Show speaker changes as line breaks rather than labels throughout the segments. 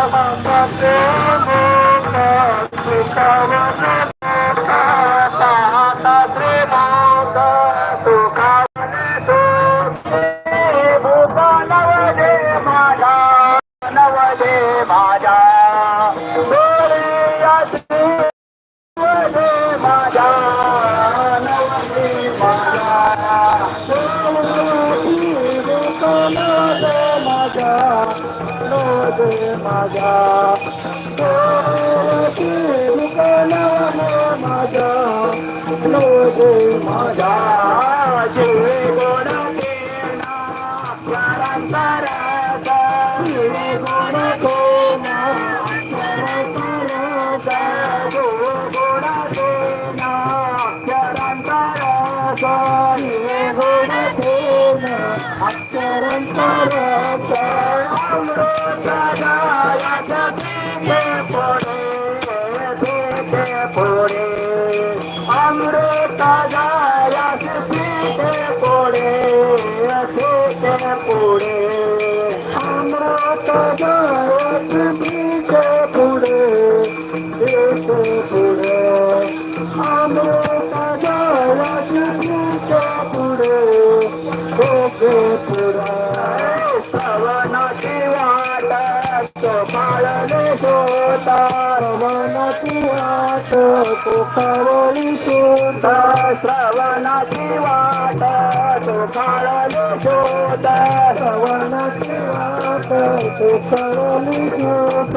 I'm I'm Yeah. कोकवळी शोध श्रवणाची वाट कोकाळली शोध श्रवणाची वाट कोकवळी शोध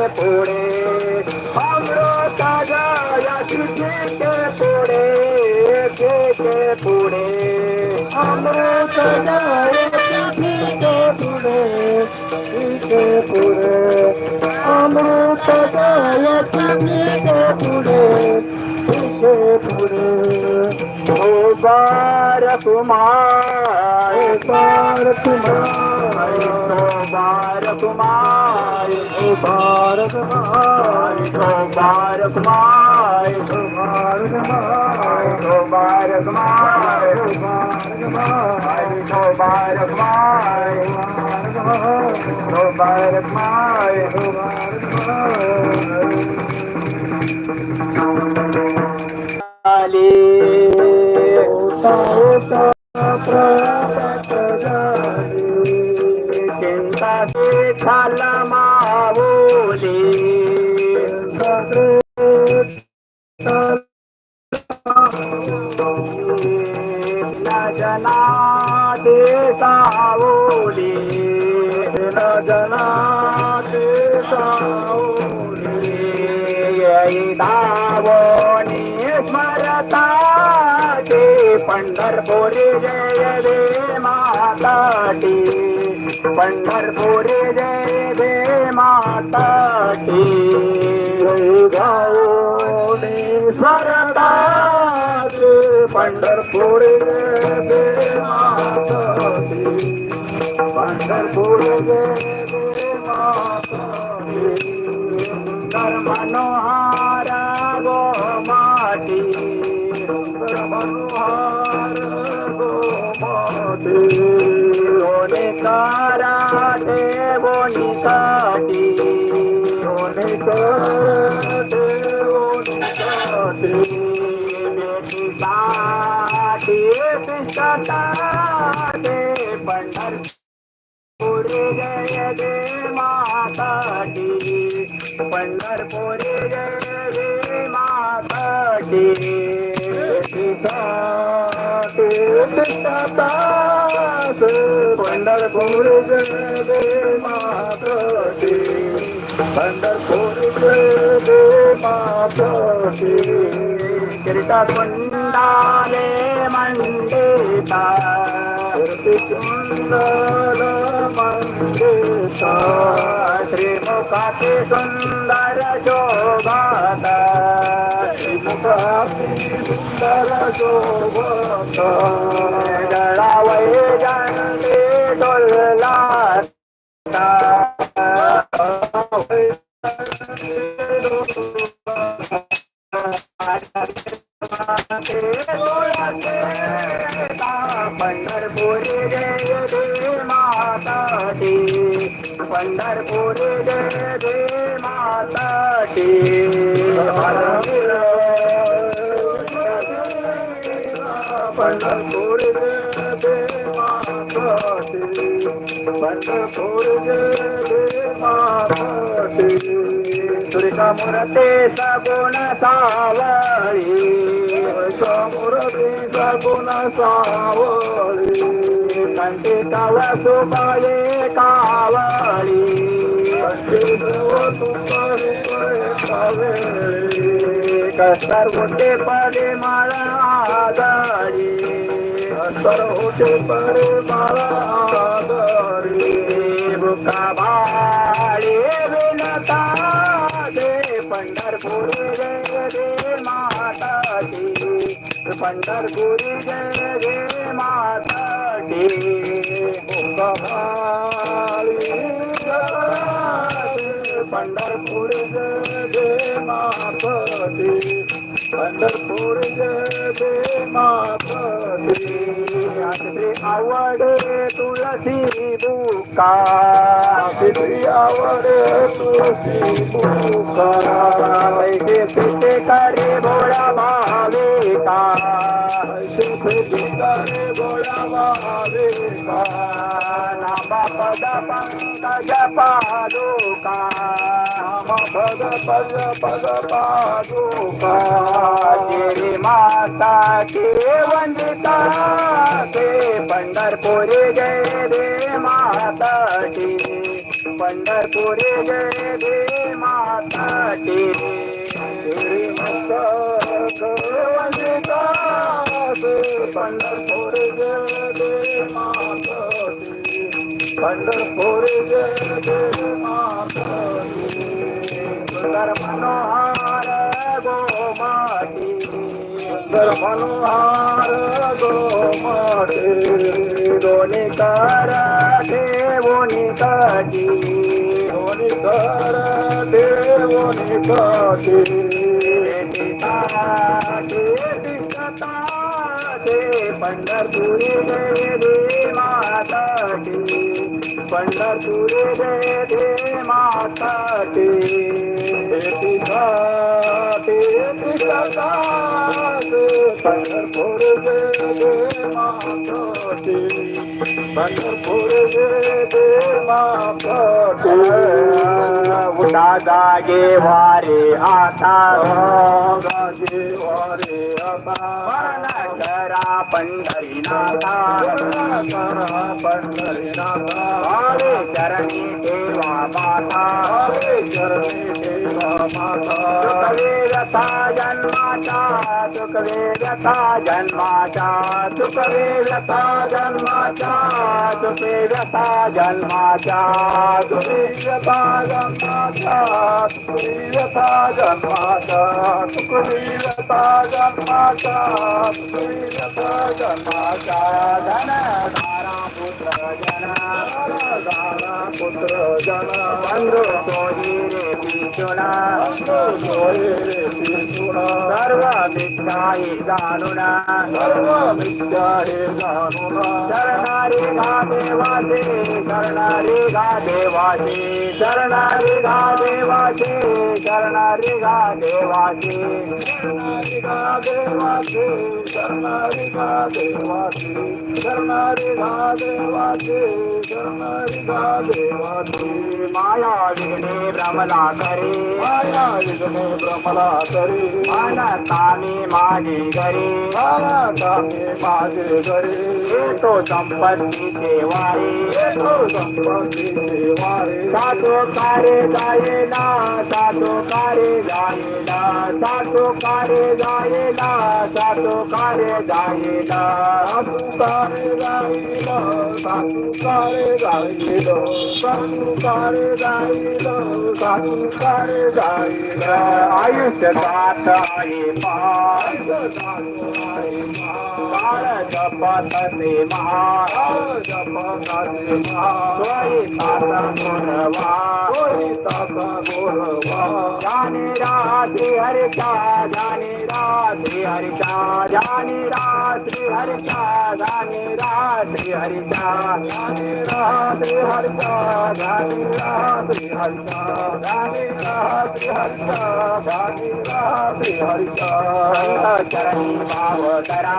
ছুটে পড়ে। আমরা তাজায়া ছুটে পড়ে ছুটে পড়ে। আমরা তাজায়া ছুটে পড়ে ছুটে পড়ে। আমরা পড়ে ছুটে পড়ে। बार कुमार। बार कुमार। बार कुमार। बार कुमार। बार कुमार। कुमार। कुमार। ओ बार कुमार। ओ बार कुमार। माता टी पंढरपुरी जय दे माता टी पंढरपुरी जय दे माता टी गौरी सरदा पंढरपुरी जय दे माता पंढरपुरी जय दे माता टी मनोहर ओंकारा देवनिकाटी
ओंकार देवनिकाटी बेटीसाठी पिसता
दे पंढर पुरे जय दे माताटी। पंढरपुरी जय दे माताटी।
पिसता पिसता पंढरपूर जय दे मातृ पंढरपूर जय दे मातृ
कीर्तकुंडाले मंडिता
सुंदर मंदिता
श्रीमुखाती सुंदर शोभाता
मुखाती सुंदर
पंढरपुरी जय दे माता दी. सुरमूर्ते सगुण सावळी.
समृद्धी सगुण सावळी.
कंठी कव सुबाये कावळी. कसर होते पडे मला आजारी
तर होते पडे मला आदरी.
बुका भाडे पंढरपुरी जय दे माता दी पंढरपूर जय दे
मापती पंढरपूर जय दे मापती
श्री आवडे तुळसी का
किती आवडे
पिते करे भोळा भाविका
शिखी करे गोळा वाविका
नामा पद पंकज पादुका
पद पद पादुका
माता के वंदिता ते पंढरपुरी जय दे माता टी पंढरपुरी जय दे माता टी
तेरी मस्तक वंदिता पंढरपूर जय दे मातती पंढरपूर जय दे माता
सुंदर मनोहार गोमाटे दोन्ही कर देवोनी काठी
दोन्ही कर देवोनी काठी
पंढरपुरी जय दे माता पंढरपुरी जय दे माता
पंढरपूर जय पंढरपूर
जागे वारे आता
गाजे वारे आता.
करा पंढरीनाथा
करा पंढरीनाथा
भावे चरणी ठेवा माता
हरे चरणी देवा
व्यथा जन्माचा व्यथा जन्माचा व्यथा जन्माचा व्यथा जन्माचा
प्रियता जन्माचा प्रियता जन्माचा जन्माचा जन्माचा
धन धारा पुत्र जन
दारा पुत्र जन
बंधू सोयी रे पिचुना
सोये रे पितुणा
सर्व मिथ्याही जाणूना
सर्व मिथ्या हे
शरणारी गा देवाचे शरणारी गा देवाचे शरणारी गा देवाचे शरणारी गा देवाचे
शरणारी गा देवाचे शरणारी गा देवाचे शरणारी गा देवाचे शरणारी गा देवाचे
माया विघ्ने भ्रमला करे
माया विघ्ने भ्रमला तरी
अनतामी माझी घरी
आता मी माझे घरी
येतो संपत्तीचे वारे
येतो संपत्ती देवारे
सातो कारे जायला सातो कारे जायला सातो कारे जायला सातो कारे जायला
कारे जाईल सासू कारे संसार जाईल संसार जाईल
आयुष्य जात आहे पाय जात आहे पाय जपतसे महा सोयी सात गुणवा जाने राधे हरिचा जाने राधे हरिचा जाने राधे हरिचा जाने राधे हरिचा जाने राधे हरिचा जाने राधे हरिचा जाने राधे हरिचा जाने राधे हरिचा चरणी भाव करा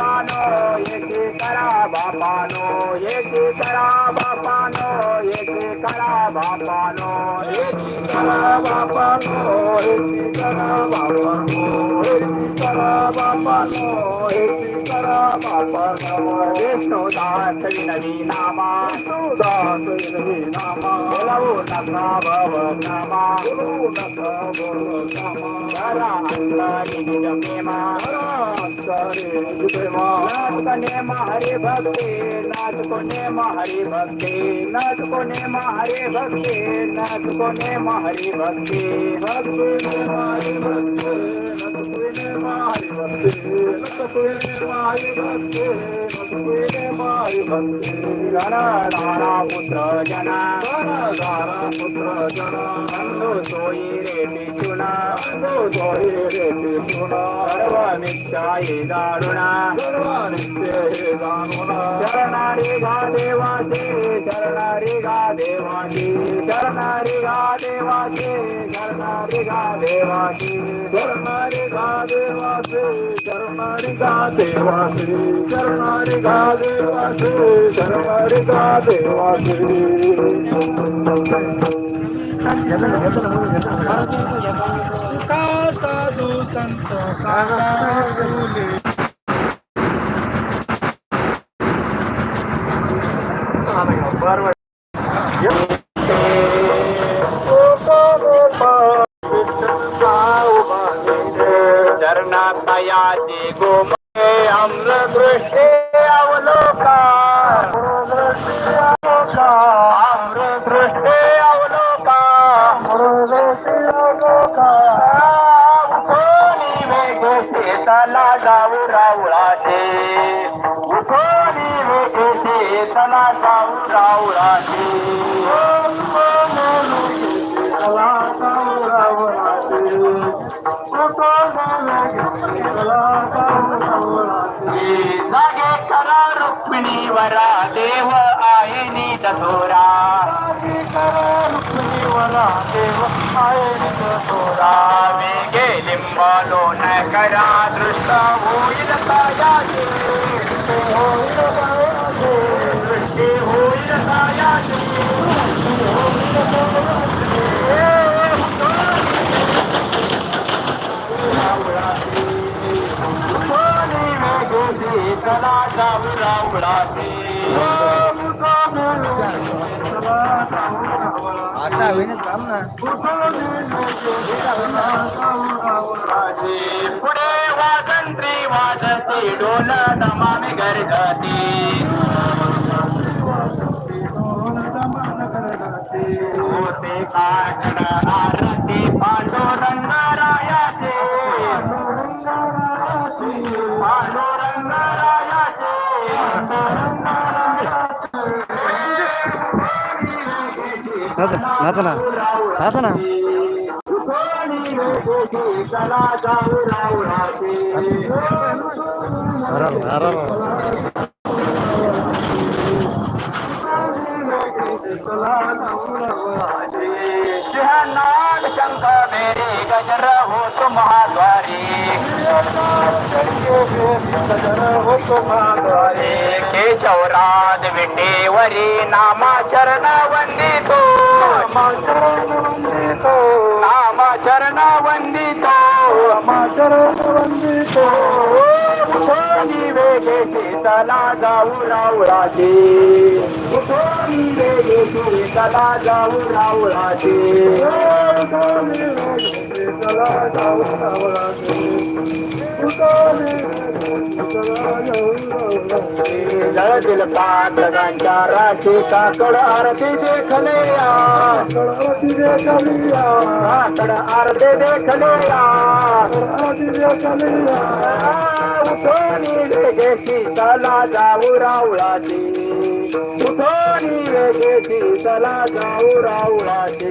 બાપાનો એકી કરા બાપાનો એકી કરા બાપાનો એકી કરા બાપાનો એકી કરા બાપાનો એકી કરા બાપાનો એકી કરા બાપાનો એકી કરા બાપાનો વિષ્ણુદાસ વિનવી નામા વિષ્ણુદાસ વિનવી નામા બોલવો નખા ભવ નામા બોલવો નખા ભવ નામા કરા અંતરી જમેમા કરા અંતરી જમેમા देवा. नाचकोने महारे भक्ते नाचकोने महारे भक्ते नाचकोने महारे भक्ते नाचकोने महारे भक्ते भक्तोने महारे भक्ते नतकोने महारे भक्ते नतकोने महारे भक्ते नतकोने महारे भक्ते. गणधारा पुत्र जना गणधारा पुत्र जना अंधो सोयी रे पिचुना अंधो सोयी रे पिचुना सर्व मिथ्या दारुणा. सर्वारित्य जाणून चरणारी गा देवाचे चरणारी गा देवाची चरणारी गा देवाचे चरणारी गा देवाची
चरणारी गा देवाचे चरणारी गा देवाचे चरणारी गा देवाचे चरणारी गा
साधू संत
सारा ನಗೆ ಕರ ರುಕ್ಮಿಣಿ ವರ ದೇವ ಆಯನಿ ದಸೋರ ಕರ ರುಕ್ಮಿಣಿ ವರ ದೇವ ಆಯನಿ ದಸೋರ ಮೇಗೆ ಲಿಂಬಾಲೋ ನಕರ ದೃಷ್ಟವೋ ಇಡತಾಯ ಹೋಯಿರ चला जाऊ रावळाचे
आता होईनच काम ना.
पुढे वाजंत्री वाजते डोल दमाने गरजते. होते आकड
नाच नाच ना. नाच ना.
चला गजर हो केशवराज विटेवरी नामा चरण वंदितो। नामा चरण वंदितो उठोनी वेगे शीतला जाऊ रावळाची उठोनी वेगे शीतला जाऊ रावळाची जळतील पाच गांच्या काकड आरती देखले काकड आरती देखले उठोनी वेगे शीतला जाऊ रावळाची. उठोनी वेगे तला जाऊ रावळाची.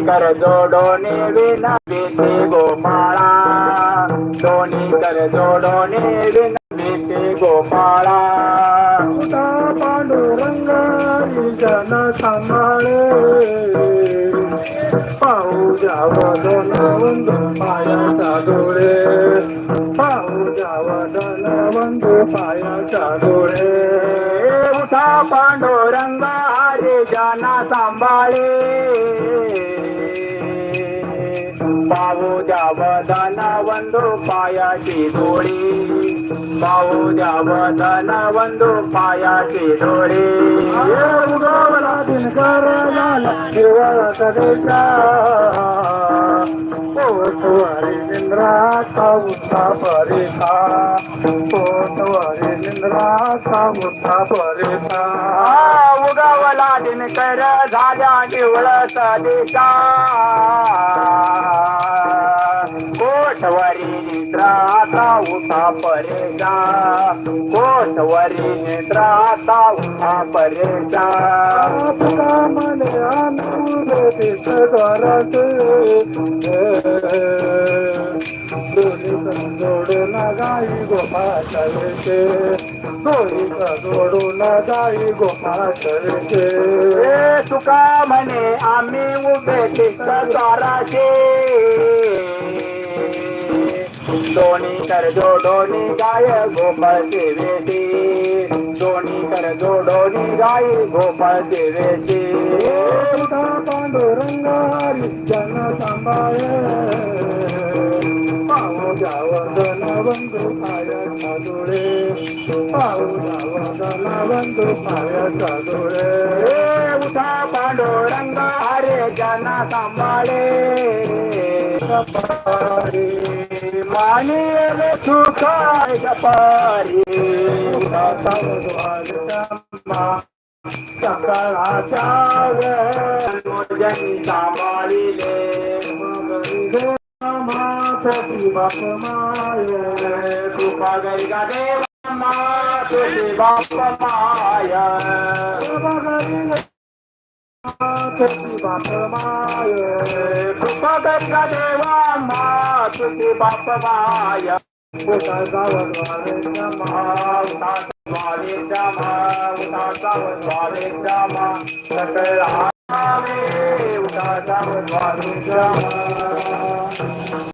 कर जोडोने विना भीती गोपाळा दोन्ही कर जोडोने विना भीती गोपाळा
पांडुरंग जन सांभाळे पाहू जाव दोन पायाचा डोळे पाहू जाव दोन बंधू पायाचा डोळे
उठा पांडुरंग हरे जाना सांभाळे. पाहू द्यावदन बंधू पायाची डोळी पाहू द्यावदन बंधू पायाची डोळी
उगवला दिनकर झाला हिरवळाचा देशा पोटवारी निंद्राचा उत्सा परिसा पोटवारी निंद्राचा उत्सा परिसा
आ, उगवला दिनकर झाल्या निवळत दिशा कोटवरी निद्राता उठा परेशा कोटवरी निद्राता उठा परेजा.
तुका मन अनुर दिस द्वाराचे जोडून गाई गोपाळचे दोरी जोडून गाई गोपाळचे
ए तुका म्हणे आम्ही उभे द्वाराचे दोन्ही कर जोडोनी गाय गोपाळ सेवेची दोन्ही कर जोडोनी गाय गोपाळ
उठा पांडुरंग हरी जन सांभाळे धन बंधू पायाचा डोळे पाहू जावं धन बंधू पायाचा डोळे
ए उठा पांडुरंग हरे जन सांभाळे
पारी
मानिले सुखाय गपारी
उठा सावधान शंभा सकाळाच्या
जनी सांभाळिले
बाप माय
कृपा गरिका देवा तुझे बाप माया
माथी माय
कृपा गरिका देवा मा तुझे बाप माया
उठाचा वधवारे क्षमा
स्वामी उठाचा स्वामी सकळ आवे उठाचा स्वामी
क्षमा
थांबायचं का